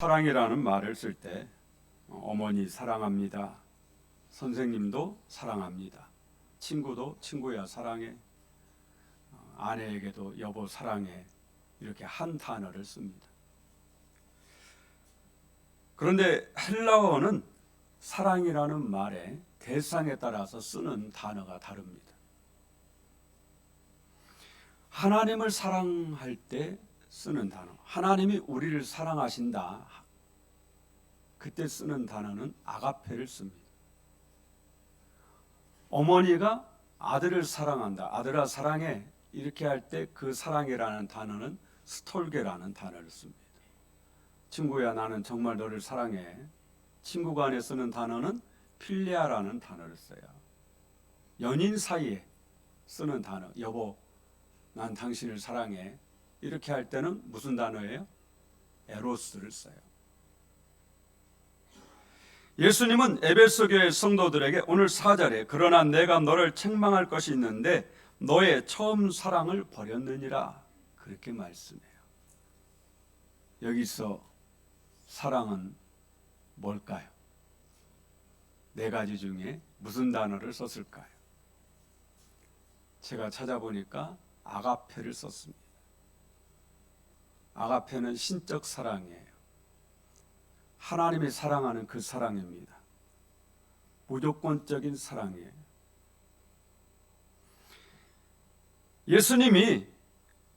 사랑이라는 말을 쓸 때 어머니 사랑합니다. 선생님도 사랑합니다. 친구도 친구야 사랑해. 어, 아내에게도 여보 사랑해. 이렇게 한 단어를 씁니다. 그런데 헬라어는 사랑이라는 말의 대상에 따라서 쓰는 단어가 다릅니다. 하나님을 사랑할 때 쓰는 단어. 하나님이 우리를 사랑하신다. 그때 쓰는 단어는 아가페를 씁니다. 어머니가 아들을 사랑한다. 아들아 사랑해. 이렇게 할 때 그 사랑이라는 단어는 스톨게라는 단어를 씁니다. 친구야 나는 정말 너를 사랑해. 친구 간에 쓰는 단어는 필리아라는 단어를 써요. 연인 사이에 쓰는 단어. 여보 난 당신을 사랑해. 이렇게 할 때는 무슨 단어예요? 에로스를 써요. 예수님은 에베소 교회 성도들에게 오늘 4절에 그러나 내가 너를 책망할 것이 있는데 너의 처음 사랑을 버렸느니라 그렇게 말씀해요. 여기서 사랑은 뭘까요? 네 가지 중에 무슨 단어를 썼을까요? 제가 찾아보니까 아가페를 썼습니다. 아가페는 신적 사랑이에요. 하나님이 사랑하는 그 사랑입니다. 무조건적인 사랑이에요. 예수님이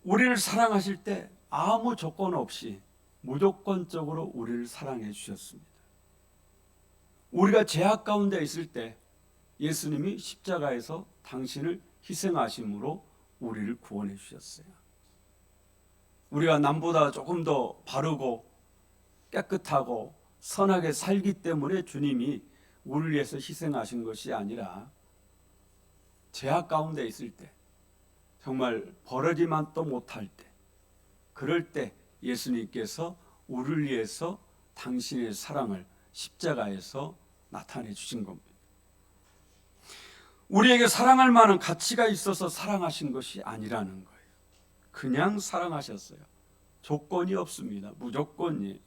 우리를 사랑하실 때 아무 조건 없이 무조건적으로 우리를 사랑해 주셨습니다. 우리가 죄악 가운데 있을 때 예수님이 십자가에서 당신을 희생하심으로 우리를 구원해 주셨어요. 우리가 남보다 조금 더 바르고 깨끗하고 선하게 살기 때문에 주님이 우리를 위해서 희생하신 것이 아니라 죄악 가운데 있을 때 정말 버려지만 또 못할 때 그럴 때 예수님께서 우리를 위해서 당신의 사랑을 십자가에서 나타내 주신 겁니다. 우리에게 사랑할 만한 가치가 있어서 사랑하신 것이 아니라는 거예요. 그냥 사랑하셨어요. 조건이 없습니다. 무조건이.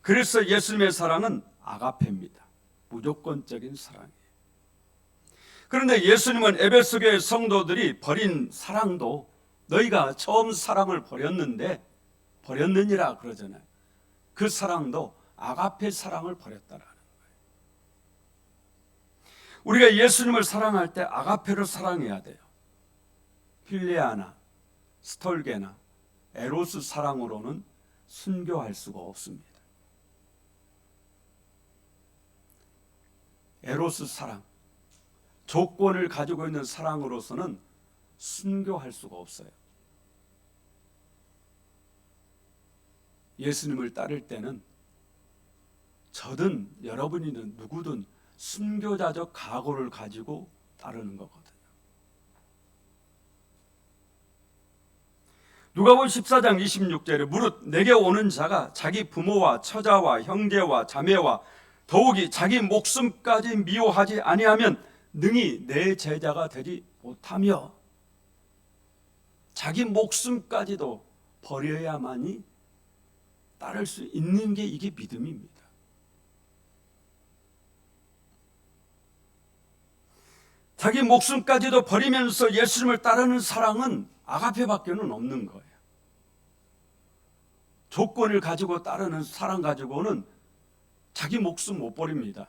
그래서 예수님의 사랑은 아가페입니다. 무조건적인 사랑이에요. 그런데 예수님은 에베소 교회 성도들이 버린 사랑도 너희가 처음 사랑을 버렸는데 버렸느니라 그러잖아요. 그 사랑도 아가페 사랑을 버렸다라는 거예요. 우리가 예수님을 사랑할 때 아가페를 사랑해야 돼요. 필레아나, 스톨게나, 에로스 사랑으로는 순교할 수가 없습니다. 에로스 사랑, 조건을 가지고 있는 사랑으로서는 순교할 수가 없어요. 예수님을 따를 때는 저든 여러분이든 누구든 순교자적 각오를 가지고 따르는 거거든요. 누가복음 14장 26절에 무릇 내게 오는 자가 자기 부모와 처자와 형제와 자매와 더욱이 자기 목숨까지 미워하지 아니하면 능히 내 제자가 되지 못하며 자기 목숨까지도 버려야만이 따를 수 있는 게 이게 믿음입니다. 자기 목숨까지도 버리면서 예수님을 따르는 사랑은 아가페밖에는 없는 거예요. 조건을 가지고 따르는 사랑 가지고는 자기 목숨 못 버립니다.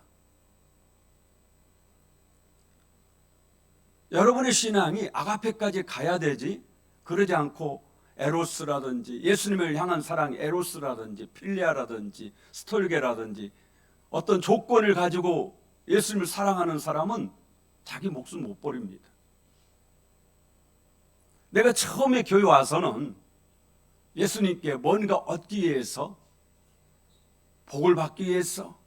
여러분의 신앙이 아가페까지 가야 되지 그러지 않고 에로스라든지 예수님을 향한 사랑 에로스라든지 필리아라든지 스톨게라든지 어떤 조건을 가지고 예수님을 사랑하는 사람은 자기 목숨 못 버립니다. 내가 처음에 교회 와서는 예수님께 뭔가 얻기 위해서 복을 받기 위해서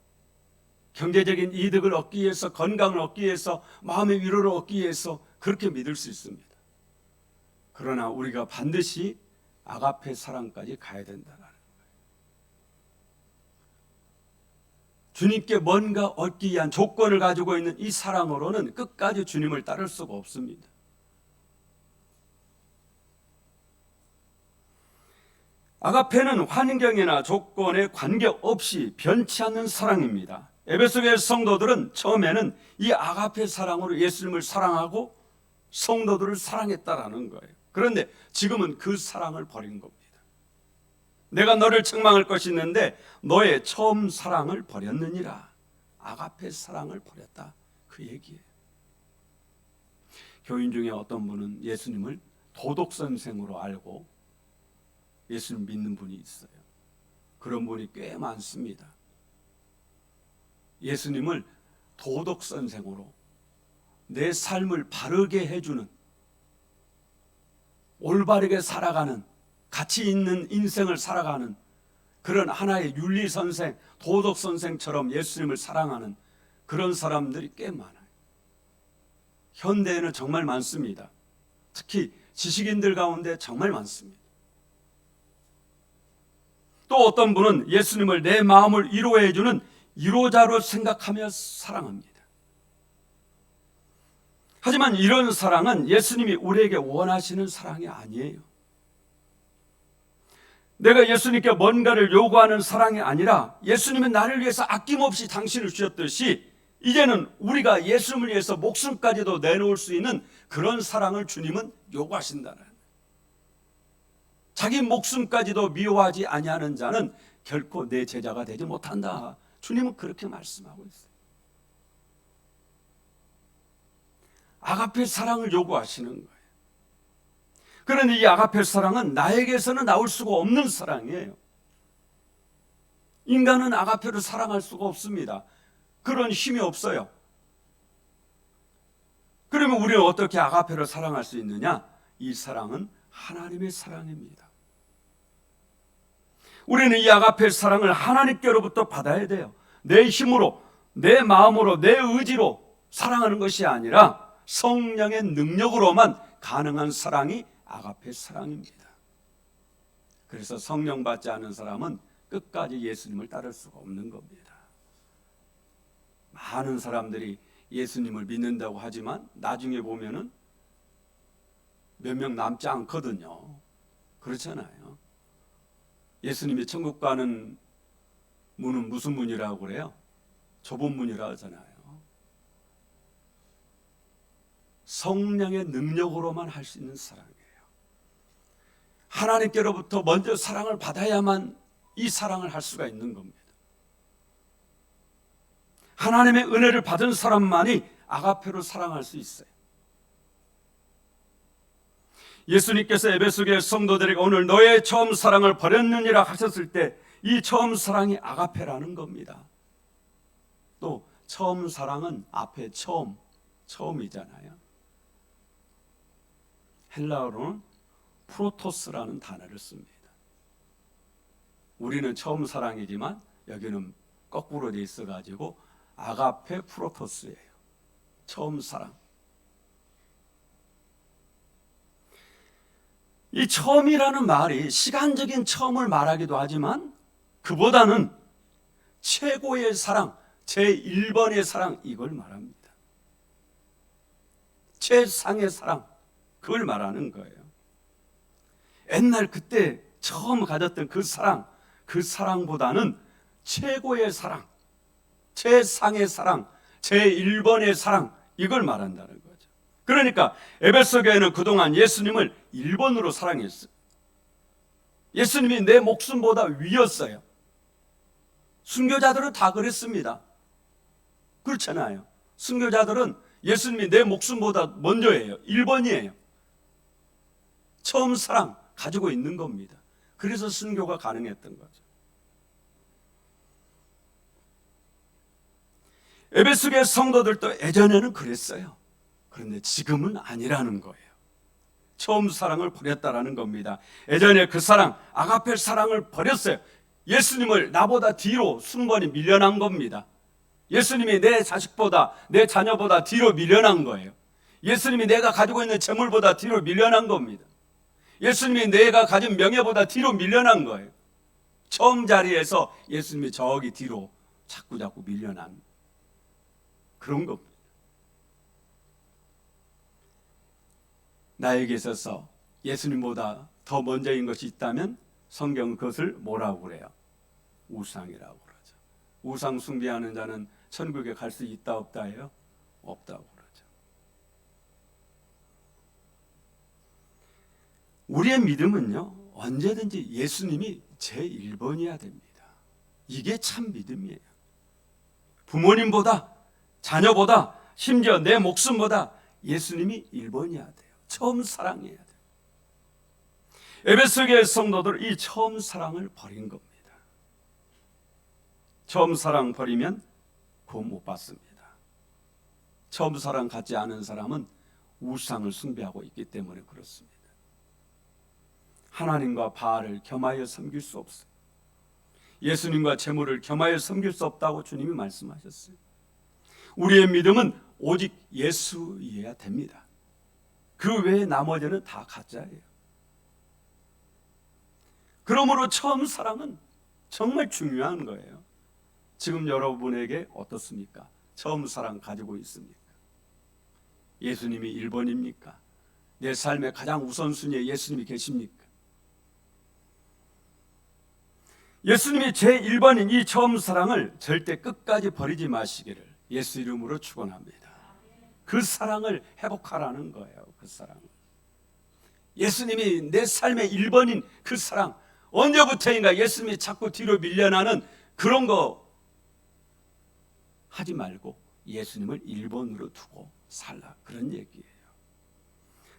경제적인 이득을 얻기 위해서 건강을 얻기 위해서 마음의 위로를 얻기 위해서 그렇게 믿을 수 있습니다. 그러나 우리가 반드시 아가페 사랑까지 가야 된다는 거예요. 주님께 뭔가 얻기 위한 조건을 가지고 있는 이 사랑으로는 끝까지 주님을 따를 수가 없습니다. 아가페는 환경이나 조건에 관계없이 변치 않는 사랑입니다. 에베소교회 성도들은 처음에는 이 아가페 사랑으로 예수님을 사랑하고 성도들을 사랑했다라는 거예요. 그런데 지금은 그 사랑을 버린 겁니다. 내가 너를 책망할 것이 있는데 너의 처음 사랑을 버렸느니라. 아가페 사랑을 버렸다. 그 얘기예요. 교인 중에 어떤 분은 예수님을 도덕 선생으로 알고 예수님 믿는 분이 있어요. 그런 분이 꽤 많습니다. 예수님을 도덕 선생으로 내 삶을 바르게 해주는 올바르게 살아가는 가치 있는 인생을 살아가는 그런 하나의 윤리 선생, 도덕 선생처럼 예수님을 사랑하는 그런 사람들이 꽤 많아요. 현대에는 정말 많습니다. 특히 지식인들 가운데 정말 많습니다. 또 어떤 분은 예수님을 내 마음을 위로해 주는 위로자로 생각하며 사랑합니다. 하지만 이런 사랑은 예수님이 우리에게 원하시는 사랑이 아니에요. 내가 예수님께 뭔가를 요구하는 사랑이 아니라 예수님은 나를 위해서 아낌없이 당신을 주셨듯이 이제는 우리가 예수님을 위해서 목숨까지도 내놓을 수 있는 그런 사랑을 주님은 요구하신다는 자기 목숨까지도 미워하지 아니하는 자는 결코 내 제자가 되지 못한다. 주님은 그렇게 말씀하고 있어요. 아가페 사랑을 요구하시는 거예요. 그런데 이 아가페 사랑은 나에게서는 나올 수가 없는 사랑이에요. 인간은 아가페를 사랑할 수가 없습니다. 그런 힘이 없어요. 그러면 우리는 어떻게 아가페를 사랑할 수 있느냐? 이 사랑은 하나님의 사랑입니다. 우리는 이 아가페 사랑을 하나님께로부터 받아야 돼요. 내 힘으로, 내 마음으로, 내 의지로 사랑하는 것이 아니라 성령의 능력으로만 가능한 사랑이 아가페 사랑입니다. 그래서 성령 받지 않은 사람은 끝까지 예수님을 따를 수가 없는 겁니다. 많은 사람들이 예수님을 믿는다고 하지만 나중에 보면은 몇 명 남지 않거든요. 그렇잖아요. 예수님이 천국 가는 문은 무슨 문이라고 그래요? 좁은 문이라 하잖아요. 성령의 능력으로만 할 수 있는 사랑이에요. 하나님께로부터 먼저 사랑을 받아야만 이 사랑을 할 수가 있는 겁니다. 하나님의 은혜를 받은 사람만이 아가페로 사랑할 수 있어요. 예수님께서 에베소 교회 성도들에게 오늘 너의 처음 사랑을 버렸느니라 하셨을 때 이 처음 사랑이 아가페라는 겁니다. 또 처음 사랑은 앞에 처음, 처음이잖아요. 헬라어로는 프로토스라는 단어를 씁니다. 우리는 처음 사랑이지만 여기는 거꾸로 돼 있어 가지고 아가페 프로토스예요. 처음 사랑. 이 처음이라는 말이 시간적인 처음을 말하기도 하지만 그보다는 최고의 사랑, 제1번의 사랑 이걸 말합니다. 최상의 사랑 그걸 말하는 거예요. 옛날 그때 처음 가졌던 그 사랑, 그 사랑보다는 최고의 사랑, 최상의 사랑, 제1번의 사랑 이걸 말한다는 거죠. 그러니까 에베소 교회는 그동안 예수님을 1번으로 사랑했어요. 예수님이 내 목숨보다 위였어요. 순교자들은 다 그랬습니다. 그렇잖아요. 순교자들은 예수님이 내 목숨보다 먼저예요. 1번이에요. 처음 사랑 가지고 있는 겁니다. 그래서 순교가 가능했던 거죠. 에베소의 성도들도 예전에는 그랬어요. 그런데 지금은 아니라는 거예요. 처음 사랑을 버렸다라는 겁니다. 예전에 그 사랑, 아가페 사랑을 버렸어요. 예수님을 나보다 뒤로 순번이 밀려난 겁니다. 예수님이 내 자식보다, 내 자녀보다 뒤로 밀려난 거예요. 예수님이 내가 가지고 있는 재물보다 뒤로 밀려난 겁니다. 예수님이 내가 가진 명예보다 뒤로 밀려난 거예요. 처음 자리에서 예수님이 저기 뒤로 자꾸 자꾸 밀려난 그런 겁니다. 나에게 있어서 예수님보다 더 먼저인 것이 있다면 성경 그것을 뭐라고 그래요? 우상이라고 그러죠. 우상 숭배하는 자는 천국에 갈 수 있다 없다예요? 없다고 그러죠. 우리의 믿음은요 언제든지 예수님이 제 1번이어야 됩니다. 이게 참 믿음이에요. 부모님보다 자녀보다 심지어 내 목숨보다 예수님이 1번이어야 돼요. 처음 사랑해야 돼요. 에베소 교회 성도들 이 처음 사랑을 버린 겁니다. 처음 사랑 버리면 구원 못 받습니다. 처음 사랑 갖지 않은 사람은 우상을 숭배하고 있기 때문에 그렇습니다. 하나님과 바알을 겸하여 섬길 수 없어요. 예수님과 재물을 겸하여 섬길 수 없다고 주님이 말씀하셨어요. 우리의 믿음은 오직 예수이어야 됩니다. 그 외에 나머지는 다 가짜예요. 그러므로 처음 사랑은 정말 중요한 거예요. 지금 여러분에게 어떻습니까? 처음 사랑 가지고 있습니까? 예수님이 1번입니까? 내 삶의 가장 우선순위에 예수님이 계십니까? 예수님이 제 1번인 이 처음 사랑을 절대 끝까지 버리지 마시기를 예수 이름으로 축원합니다. 그 사랑을 회복하라는 거예요. 그 사랑. 예수님이 내 삶의 1번인 그 사랑 언제부터인가 예수님이 자꾸 뒤로 밀려나는 그런 거 하지 말고 예수님을 1번으로 두고 살라 그런 얘기예요.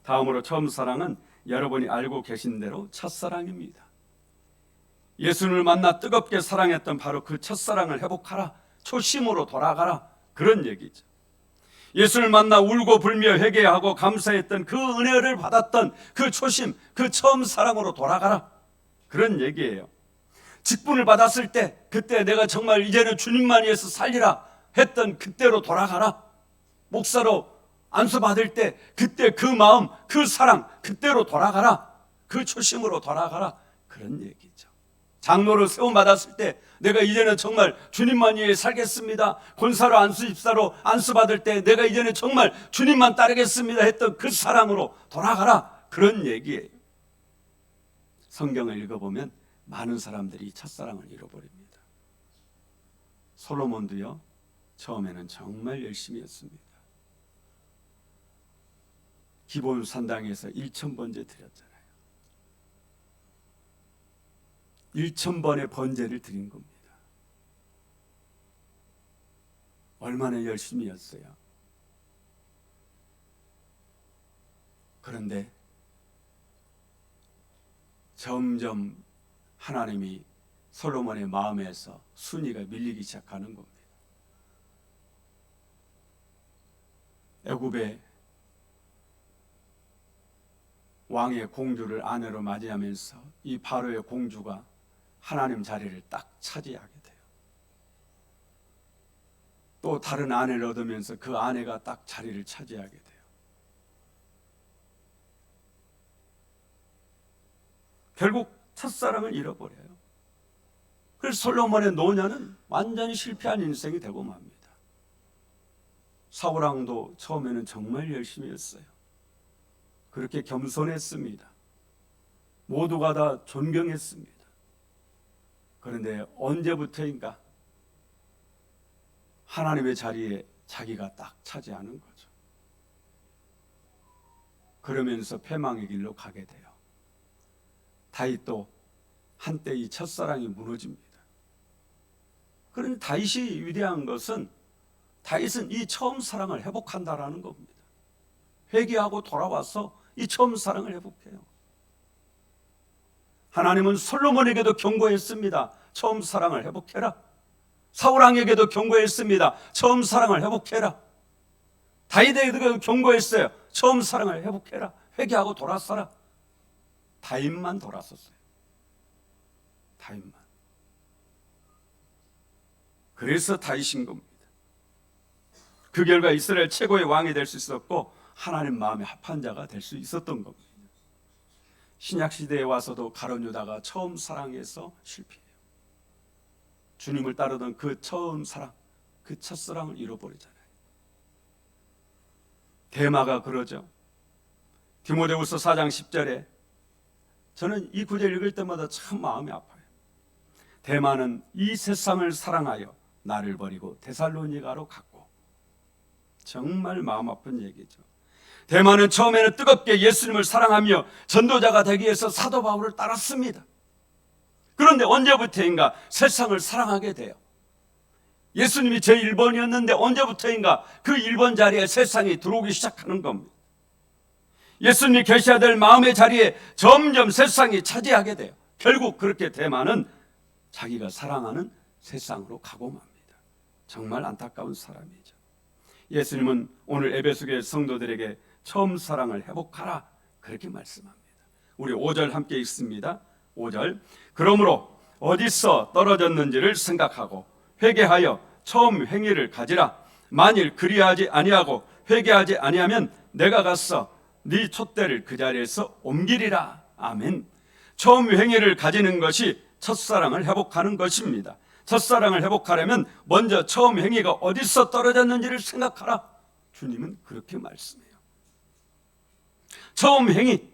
다음으로 처음 사랑은 여러분이 알고 계신 대로 첫사랑입니다. 예수님을 만나 뜨겁게 사랑했던 바로 그 첫사랑을 회복하라. 초심으로 돌아가라. 그런 얘기죠. 예수를 만나 울고 불며 회개하고 감사했던 그 은혜를 받았던 그 초심, 그 처음 사랑으로 돌아가라. 그런 얘기예요. 직분을 받았을 때 그때 내가 정말 이제는 주님만 위해서 살리라 했던 그때로 돌아가라. 목사로 안수 받을 때 그때 그 마음, 그 사랑 그때로 돌아가라. 그 초심으로 돌아가라. 그런 얘기죠. 장로를 세움 받았을 때 내가 이제는 정말 주님만 위해 살겠습니다. 권사로 안수 집사로 안수 받을 때 내가 이제는 정말 주님만 따르겠습니다 했던 그 사랑으로 돌아가라. 그런 얘기예요. 성경을 읽어보면 많은 사람들이 첫사랑을 잃어버립니다. 솔로몬도요, 처음에는 정말 열심히 했습니다. 기본 산당에서 1천 번째 드렸잖아요. 1천 번의 번제를 드린 겁니다. 얼마나 열심히 했어요. 그런데 점점 하나님이 솔로몬의 마음에서 순위가 밀리기 시작하는 겁니다. 애굽의 왕의 공주를 아내로 맞이하면서 이 바로의 공주가 하나님 자리를 딱 차지하게 돼요. 또 다른 아내를 얻으면서 그 아내가 딱 자리를 차지하게 돼요. 결국 첫사랑을 잃어버려요. 그래서 솔로몬의 노년은 완전히 실패한 인생이 되고 맙니다. 사우랑도 처음에는 정말 열심히 했어요. 그렇게 겸손했습니다. 모두가 다 존경했습니다. 그런데 언제부터인가 하나님의 자리에 자기가 딱 차지하는 거죠. 그러면서 패망의 길로 가게 돼요. 다윗도 한때 이 첫사랑이 무너집니다. 그런데 다윗이 위대한 것은 다윗은 이 처음 사랑을 회복한다라는 겁니다. 회개하고 돌아와서 이 처음 사랑을 회복해요. 하나님은 솔로몬에게도 경고했습니다. 처음 사랑을 회복해라. 사울왕에게도 경고했습니다. 처음 사랑을 회복해라. 다윗에게도 경고했어요. 처음 사랑을 회복해라. 회개하고 돌아서라. 다윗만 돌았었어요. 다윗만. 그래서 다윗인 겁니다. 그 결과 이스라엘 최고의 왕이 될 수 있었고 하나님 마음에 합한 자가 될 수 있었던 겁니다. 신약 시대에 와서도 가론 유다가 처음 사랑해서 실패해요. 주님을 따르던 그 처음 사랑, 그 첫사랑을 잃어버리잖아요. 대마가 그러죠. 디모데후서 4장 10절에 저는 이 구절 읽을 때마다 참 마음이 아파요. 대만은 이 세상을 사랑하여 나를 버리고 데살로니가로 갔고 정말 마음 아픈 얘기죠. 대만은 처음에는 뜨겁게 예수님을 사랑하며 전도자가 되기 위해서 사도 바울을 따랐습니다. 그런데 언제부터인가 세상을 사랑하게 돼요. 예수님이 제 1번이었는데 언제부터인가 그 1번 자리에 세상이 들어오기 시작하는 겁니다. 예수님이 계셔야 될 마음의 자리에 점점 세상이 차지하게 돼요. 결국 그렇게 대만은 자기가 사랑하는 세상으로 가고 맙니다. 정말 안타까운 사람이죠. 예수님은 오늘 에베소교회 성도들에게 처음 사랑을 회복하라. 그렇게 말씀합니다. 우리 5절 함께 읽습니다. 5절. 그러므로 어디서 떨어졌는지를 생각하고 회개하여 처음 행위를 가지라. 만일 그리하지 아니하고 회개하지 아니하면 내가 가서 네 촛대를 그 자리에서 옮기리라. 아멘. 처음 행위를 가지는 것이 첫사랑을 회복하는 것입니다. 첫사랑을 회복하려면 먼저 처음 행위가 어디서 떨어졌는지를 생각하라. 주님은 그렇게 말씀해요 처음 행위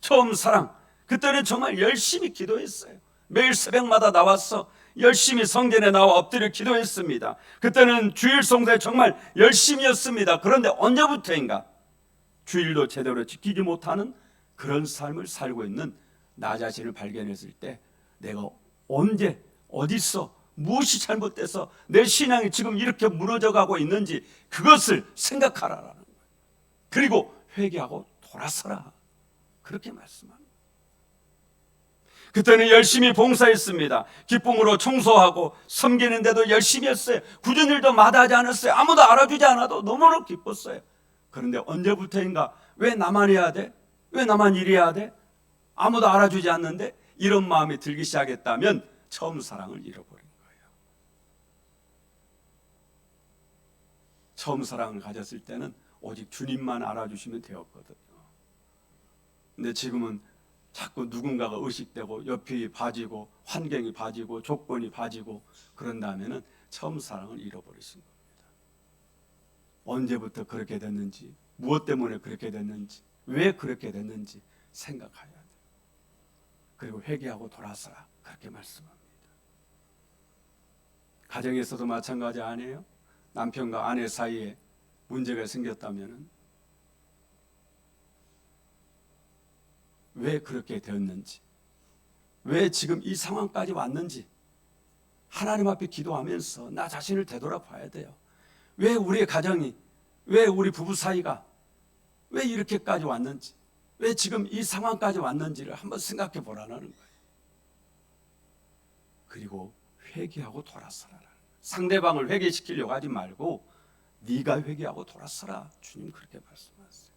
처음 사랑 그때는 정말 열심히 기도했어요. 매일 새벽마다 나와서 열심히 성전에 나와 엎드려 기도했습니다. 그때는 주일 성도에 정말 열심이었습니다. 그런데 언제부터인가 주일도 제대로 지키지 못하는 그런 삶을 살고 있는 나 자신을 발견했을 때 내가 언제 어디서 무엇이 잘못돼서 내 신앙이 지금 이렇게 무너져 가고 있는지 그것을 생각하라라는 거예요. 그리고 회개하고 돌아서라. 그렇게 말씀합니다. 그때는 열심히 봉사했습니다. 기쁨으로 청소하고 섬기는데도 열심히 했어요. 굳은 일도 마다하지 않았어요. 아무도 알아주지 않아도 너무너무 기뻤어요. 그런데 언제부터인가 왜 나만 해야 돼? 왜 나만 일해야 돼? 아무도 알아주지 않는데 이런 마음이 들기 시작했다면 처음 사랑을 잃어버린 거예요. 처음 사랑을 가졌을 때는 오직 주님만 알아주시면 되었거든요. 근데 지금은 자꾸 누군가가 의식되고 옆이 봐지고 환경이 봐지고 조건이 봐지고 그런 다음에는 처음 사랑을 잃어버리신 겁니다. 언제부터 그렇게 됐는지, 무엇 때문에 그렇게 됐는지, 왜 그렇게 됐는지 생각해야 돼요. 그리고 회개하고 돌아서라 그렇게 말씀합니다. 가정에서도 마찬가지 아니에요? 남편과 아내 사이에 문제가 생겼다면 왜 그렇게 되었는지, 왜 지금 이 상황까지 왔는지 하나님 앞에 기도하면서 나 자신을 되돌아봐야 돼요. 왜 우리의 가정이, 왜 우리 부부 사이가 왜 이렇게까지 왔는지, 왜 지금 이 상황까지 왔는지를 한번 생각해 보라는 거예요. 그리고 회개하고 돌아서라. 상대방을 회개시키려고 하지 말고 네가 회개하고 돌아서라. 주님 그렇게 말씀하세요.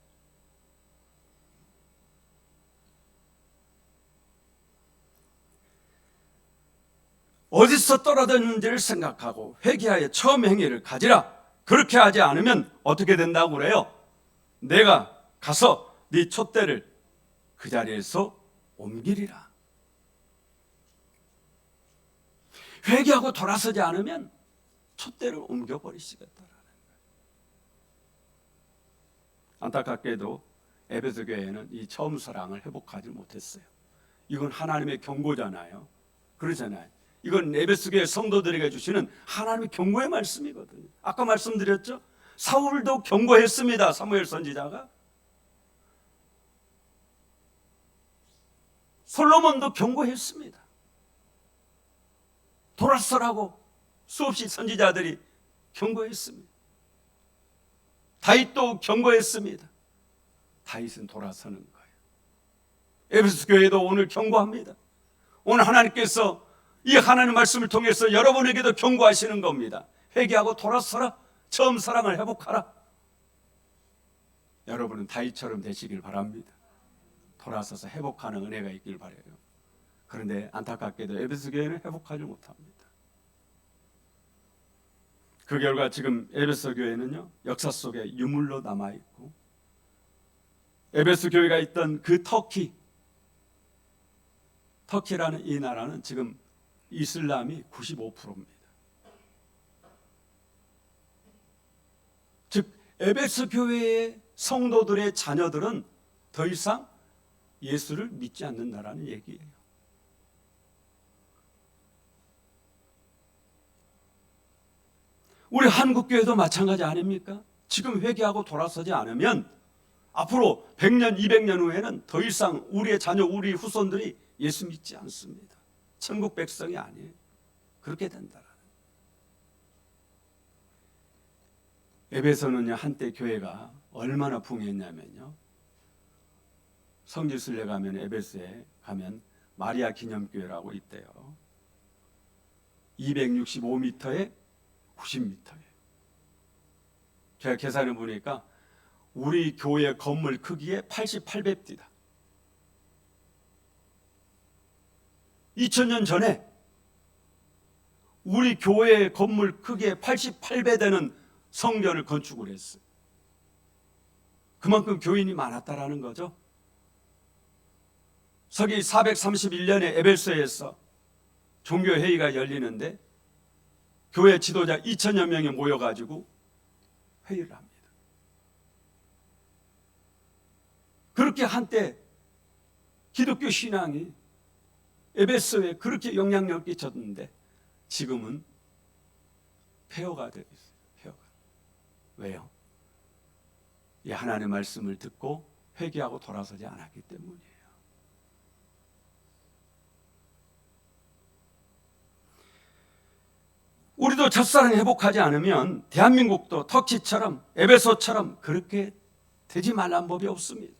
어디서 떨어졌는지를 생각하고 회개하여 처음 행위를 가지라. 그렇게 하지 않으면 어떻게 된다고 그래요? 내가 가서 네 촛대를 그 자리에서 옮기리라. 회개하고 돌아서지 않으면 촛대를 옮겨버리시겠다라는 거예요. 안타깝게도 에베소 교회는 이 처음 사랑을 회복하지 못했어요. 이건 하나님의 경고잖아요. 그러잖아요. 이건 에베소 교회 성도들에게 주시는 하나님의 경고의 말씀이거든요. 아까 말씀드렸죠? 사울도 경고했습니다. 사무엘 선지자가. 솔로몬도 경고했습니다. 돌아서라고 수없이 선지자들이 경고했습니다. 다윗도 경고했습니다. 다윗은 돌아서는 거예요. 에베소 교회도 오늘 경고합니다. 오늘 하나님께서 이 하나님 말씀을 통해서 여러분에게도 경고하시는 겁니다. 회개하고 돌아서라. 처음 사랑을 회복하라. 여러분은 다윗처럼 되시길 바랍니다. 돌아서서 회복하는 은혜가 있길 바래요. 그런데 안타깝게도 에베소 교회는 회복하지 못합니다. 그 결과 지금 에베소 교회는요 역사 속에 유물로 남아 있고 에베소 교회가 있던 그 터키 터키라는 이 나라는 지금 이슬람이 95%입니다. 즉 에베소 교회의 성도들의 자녀들은 더 이상 예수를 믿지 않는다라는 얘기예요. 우리 한국 교회도 마찬가지 아닙니까? 지금 회개하고 돌아서지 않으면 앞으로 100년, 200년 후에는 더 이상 우리의 자녀, 우리 후손들이 예수 믿지 않습니다. 천국 백성이 아니에요. 그렇게 된다. 에베소는요 한때 교회가 얼마나 붕했냐면요 성지순례 가면 에베소에 가면 마리아 기념교회라고 있대요. 265m에 90m예요. 제가 계산해 보니까 우리 교회 건물 크기의 88배입니다. 2000년 전에 우리 교회 건물 크기의 88배 되는 성전을 건축을 했어요. 그만큼 교인이 많았다라는 거죠. 서기 431년에 에베소에서 종교 회의가 열리는데 교회 지도자 2천여 명이 모여 가지고 회의를 합니다. 그렇게 한때 기독교 신앙이 에베소에 그렇게 영향력을 끼쳤는데 지금은 폐허가 되어 있어요. 폐허가. 왜요? 이 하나님의 말씀을 듣고 회개하고 돌아서지 않았기 때문이에요. 우리도 첫사랑 회복하지 않으면 대한민국도 터키처럼 에베소처럼 그렇게 되지 말란 법이 없습니다.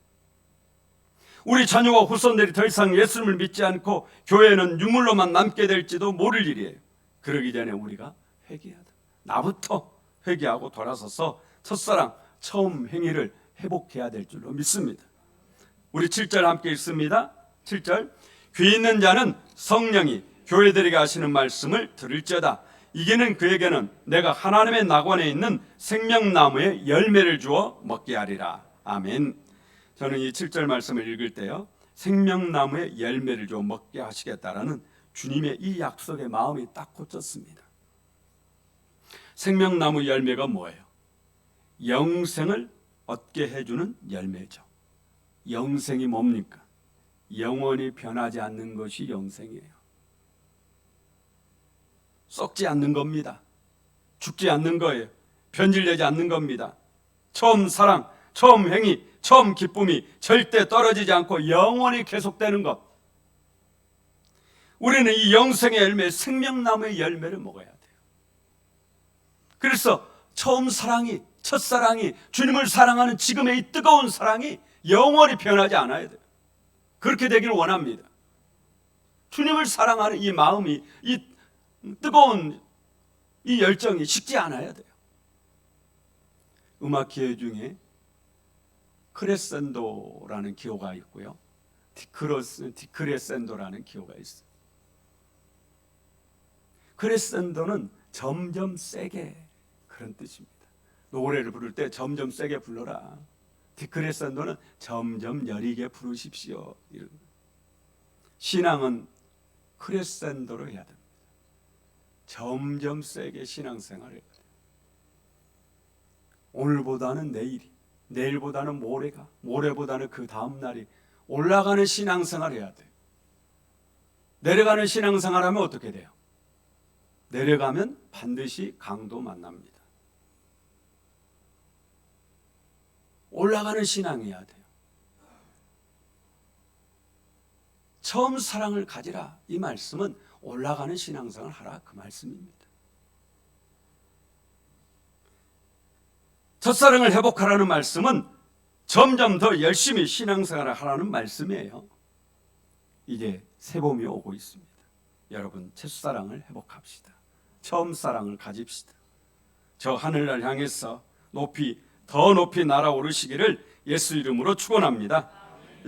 우리 자녀와 후손들이 더 이상 예수님을 믿지 않고 교회는 유물로만 남게 될지도 모를 일이에요. 그러기 전에 우리가 회개해야 돼. 나부터 회개하고 돌아서서 첫사랑 처음 행위를 회복해야 될 줄로 믿습니다. 우리 7절 함께 읽습니다. 7절 귀 있는 자는 성령이 교회들에게 하시는 말씀을 들을지어다. 이게는 그에게는 내가 하나님의 낙원에 있는 생명나무의 열매를 주어 먹게 하리라. 아멘. 저는 이 7절 말씀을 읽을 때요. 생명나무의 열매를 주어 먹게 하시겠다라는 주님의 이 약속에 마음이 딱 꽂혔습니다. 생명나무 열매가 뭐예요? 영생을 얻게 해주는 열매죠. 영생이 뭡니까? 영원히 변하지 않는 것이 영생이에요. 썩지 않는 겁니다. 죽지 않는 거예요. 변질되지 않는 겁니다. 처음 사랑, 처음 행위, 처음 기쁨이 절대 떨어지지 않고 영원히 계속되는 것. 우리는 이 영생의 열매, 생명나무의 열매를 먹어야 돼요. 그래서 처음 사랑이, 첫사랑이, 주님을 사랑하는 지금의 이 뜨거운 사랑이 영원히 변하지 않아야 돼요. 그렇게 되기를 원합니다. 주님을 사랑하는 이 마음이, 이 뜨거운 이 열정이 식지 않아야 돼요. 음악 기회 중에 크레센도라는 기호가 있고요. 디크로스, 디크레센도라는 기호가 있어요. 크레센도는 점점 세게 그런 뜻입니다. 노래를 부를 때 점점 세게 불러라. 디크레센도는 점점 여리게 부르십시오. 이런. 신앙은 크레센도로 해야 됩니다. 점점 세게 신앙생활을 해야 돼요. 오늘보다는 내일이, 내일보다는 모레가, 모레보다는 그 다음 날이 올라가는 신앙생활 해야 돼요. 내려가는 신앙생활 하면 어떻게 돼요? 내려가면 반드시 강도 만납니다. 올라가는 신앙이어야 돼요. 처음 사랑을 가지라 이 말씀은 올라가는 신앙생활 하라 그 말씀입니다. 첫사랑을 회복하라는 말씀은 점점 더 열심히 신앙생활을 하라는 말씀이에요. 이제 새봄이 오고 있습니다. 여러분 첫사랑을 회복합시다. 처음 사랑을 가집시다. 저 하늘날 향해서 높이 더 높이 날아오르시기를 예수 이름으로 축원합니다.